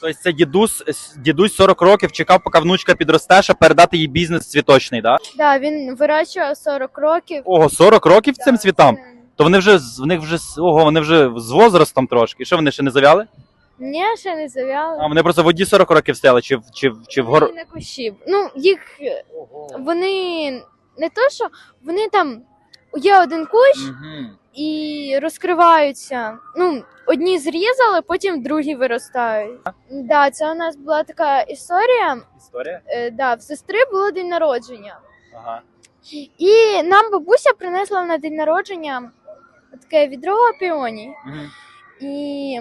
Тобто це дідусь, дідусь 40 років чекав, поки внучка підросте, щоб передати їй бізнес цвіточний, да? Да, він вирощував 40 років. Ого, 40 років цим Да, цвітам? це- То вони вже в них вже ого, вони вже з возрастом трошки. Що вони ще не завяли? Ні, ще не зав'яли. А вони просто в воді 40 років стояли, чи в чи, чи в гор. Вони на кущі. Ну, їх вони не то, що вони там є один кущ Мгм. І розкриваються. Ну, одні зрізали, потім другі виростають. Да, це у нас була така історія. Історія? Е, да, в сестри було день народження. Ага. І нам бабуся принесла на день народження таке відро піоній. Мгм. І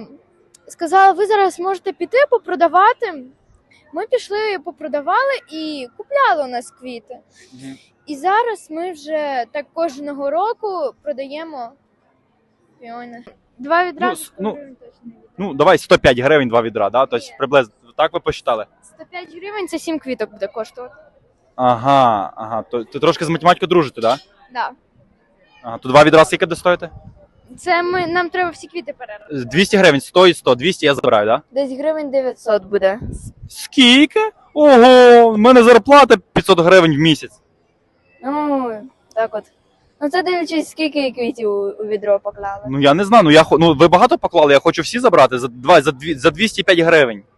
сказала, ви зараз можете піти попродавати. Ми пішли, попродавали і купляли у нас квіти. Мгм. І зараз ми вже так кожного року продаємо піони. Два відра. Ну, с- ну, гривень точно. Ну, давай 105 гривень два відра, да? Тобто приблизно так ви посчитали? 105 гривень це 7 квіток буде коштувати. Ага, ага. То, то трошки з математикою дружите, да? Да. Ага, то два відра скільки достоїте? Це ми, нам треба всі квіти перервати. 200 гривень, 100 і 100, 200 я забираю, да? Десь гривень 900 буде. Скільки? Ого, в мене зарплата 500 гривень в місяць. Ну, так от. Ну це дивлячись, скільки квітів у, відро поклали. Ну я не знаю, ну я хо- ну ви багато поклали, я хочу всі забрати за два за дві за 205 гривень.